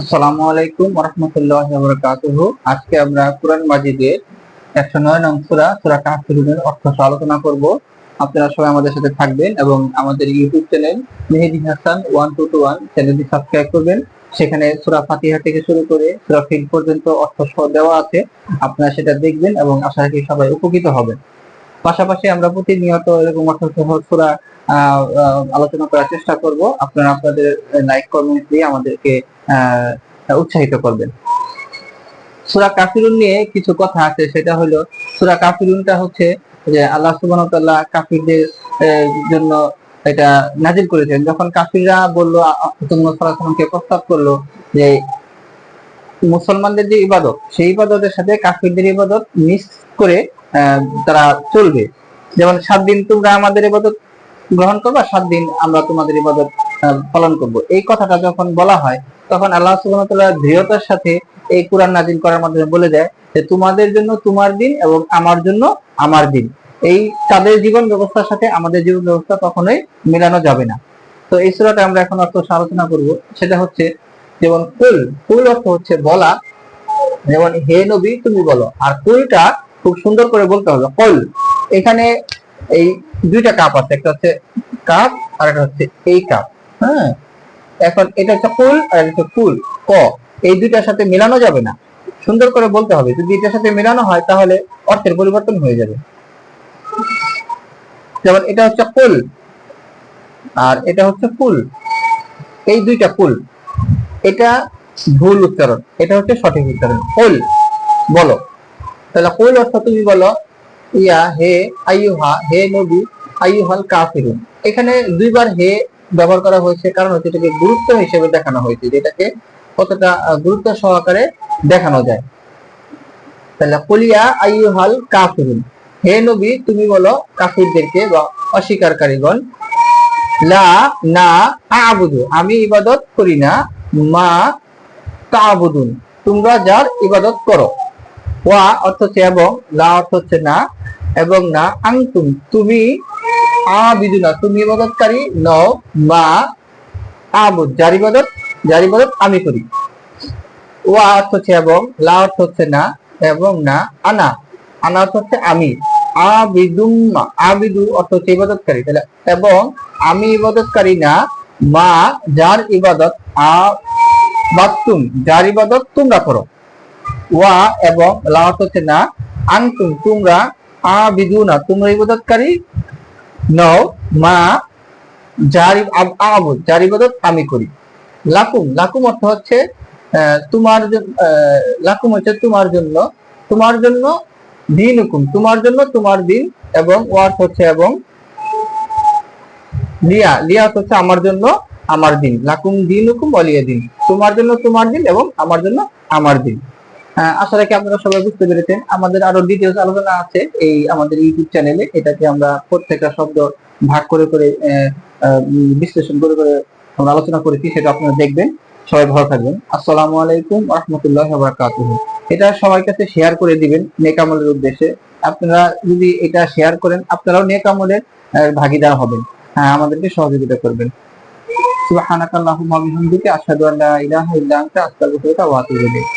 আসসালামু আলাইকুম রহমতুল্লাহ বরকাতুহ আজকে আমরা কোরআন মাজিদে একশো নয় নং সুরা সুরা কাহফিরুনের অর্থ আলোচনা করব। আপনারা সবাই আমাদের সাথে থাকবেন এবং আমাদের YouTube channel Mehedi Hasan one two two one চ্যানেলটি সাবস্ক্রাইব করবেন। সেখানে সুরা ফাতিহা থেকে শুরু করে সুরা ফিল পর্যন্ত অর্থ সহ দেওয়া আছে। আপনারা সেটা দেখবেন এবং আশা রাখি সবাই উপকৃত হবেন। পাশাপাশি আমরা প্রতিনিয়ত এরকম অর্থ সহ সুরা আহ, আহ, আলোচনা করার চেষ্টা করব। আপনারা আপনাদের লাইক কমেন্ট দিয়ে আমাদেরকে উৎসাহিত করবেন। সুরা কাফিরুন নিয়ে কিছু কথা আছে সেটা হলো সুরা কাফিরুনটা হচ্ছে যে আল্লাহ সুবহানাহু কাফিরদের জন্য এটা নাজিল করেছেন। যখন কাফিররা বলল সাল্লামকে প্রস্তাব করল যে মুসলমানদের যে ইবাদত, সেই ইবাদতের সাথে কাফিরদের ইবাদত মিক্স করে তারা চলবে। যেমন সাত দিন তোমরা আমাদের ইবাদত গ্রহণ করবা, সাত দিন আমরা তোমাদের ইবাদত পালন করব। এই কথাটা যখন বলা হয়, তখন আল্লাহ ওয়া দৃঢ়তার সাথে এই কোরআন নাজিল করার মাধ্যমে বলে দেয় যে, তোমাদের জন্য তোমার দিন এবং আমার জন্য আমার দিন। এই তাদের জীবন ব্যবস্থার সাথে আমাদের জীবন ব্যবস্থা কখনোই মেলানো যাবে না। তো এই সূরাটা আমরা এখন অর্থ আলোচনা করব। সেটা হচ্ছে যেমন কুল কুল অর্থ হচ্ছে বলা। যেমন, হে নবী, তুমি বলো। আর কুলটা খুব সুন্দর করে বলতে হবে। কল, এখানে এই দুইটা কাপ আছে। একটা হচ্ছে কাপ, আর একটা হচ্ছে এই কাপ। হ্যাঁ? এখন এটা হচ্ছে কুল, আর এটা হচ্ছে কুল। ক, এই দুইটার সাথে মেলানো যাবে না। সুন্দর করে বলতে হবে। যদি এটার সাথে মেলানো হয়, তাহলে অর্থের পরিবর্তন হয়ে যাবে। যেমন, এটা হচ্ছে কুল, আর এটা হচ্ছে ফুল এই দুইটা কুল। এটা ভুল উচ্চারণ, এটা হচ্ছে সঠিক উচ্চারণ। কুল বলো। তাহলে কুল অর্থ তুমি বলো, ইয়া, হে, আইয়ুহা, হে নবী, আইয়ুহাল কাফিরুন। এখানে দুইবার হে ব্যবহার করা হয়েছে, কারণ হচ্ছে এটাকে গুরুত্ব হিসেবে দেখানো হয়েছে যেটাকে কতটা গুরুত্ব সহকারে দেখানো যায়। তাহলে কুলিয়া আইয়ুহাল কাফিরুন। হে নবী, তুমি বলো কাফিরদেরকে বা অস্বীকারীগণ, লা, না, আবুদু, আমি ইবাদত করি না মা তাবুদুন, তোমরা যার ইবাদত করো। ওয়া অর্থ হচ্ছে এবং, লা অর্থ হচ্ছে না এবং না আংতুম তুমি আবিদু না তুমি ইবাদতকারী নও, মা আবুদ, যার ইবাদত যার ইবাদত আমি করি। ওয়া অর্থ হচ্ছে এবং, লা অর্থ হচ্ছে না এবং না আনা। আনা অর্থ হচ্ছে আমি। আবিদুম আবিদু অর্থ হচ্ছে ইবাদতকারী, তাহলে এবং আমি ইবাদতকারী না মা, যার ইবাদত আ যার ইবাদত তোমরা করো। ওয়া এবং লা অর্থ হচ্ছে না, আনতুম, তোমরা আবিদু না তোমরা ইবাদতকারী নও। মা, যার আব- আবুদ, যার ইবাদত আমি করি। লাকুম লাকুম অর্থ হচ্ছে তোমার লাকুম হচ্ছে তোমার জন্য তোমার জন্য দিন হুকুম তোমার জন্য তোমার দিন এবং ওয়ার্থ হচ্ছে এবং লিয়া লিয়া হচ্ছে আমার জন্য আমার দিন। লাকুম দিন হুকুম অলিয়া দিন। তোমার জন্য তোমার দিন এবং আমার জন্য আমার দিন। আশা রাখি আপনারা সবাই বুঝতে পেরেছেন। আমাদের আরও ডিটেলস আলোচনা আছে এই আমাদের ইউটিউব চ্যানেলে এটাকে আমরা প্রত্যেকটা শব্দ ভাগ করে করে বিশ্লেষণ করে করে আমরা আলোচনা করেছি, সেটা আপনারা দেখবেন। সবাই ভালো থাকবেন। আসসালামু আলাইকুম রহমতুল্লাহ বারাকাতুহু এটা সবার কাছে শেয়ার করে দিবেন নেকামলের উদ্দেশ্যে। আপনারা যদি এটা শেয়ার করেন, আপনারাও নেকামলের ভাগিদার হবেন। আমাদেরকে সহযোগিতা করবেন। সুবহানাকাল্লাহুম্মা বিহামদিকা আশহাদু আল্লা ইলাহা ইল্লা আনতা আস্তাগফিরুকা ওয়া আতুবু ইলাইক।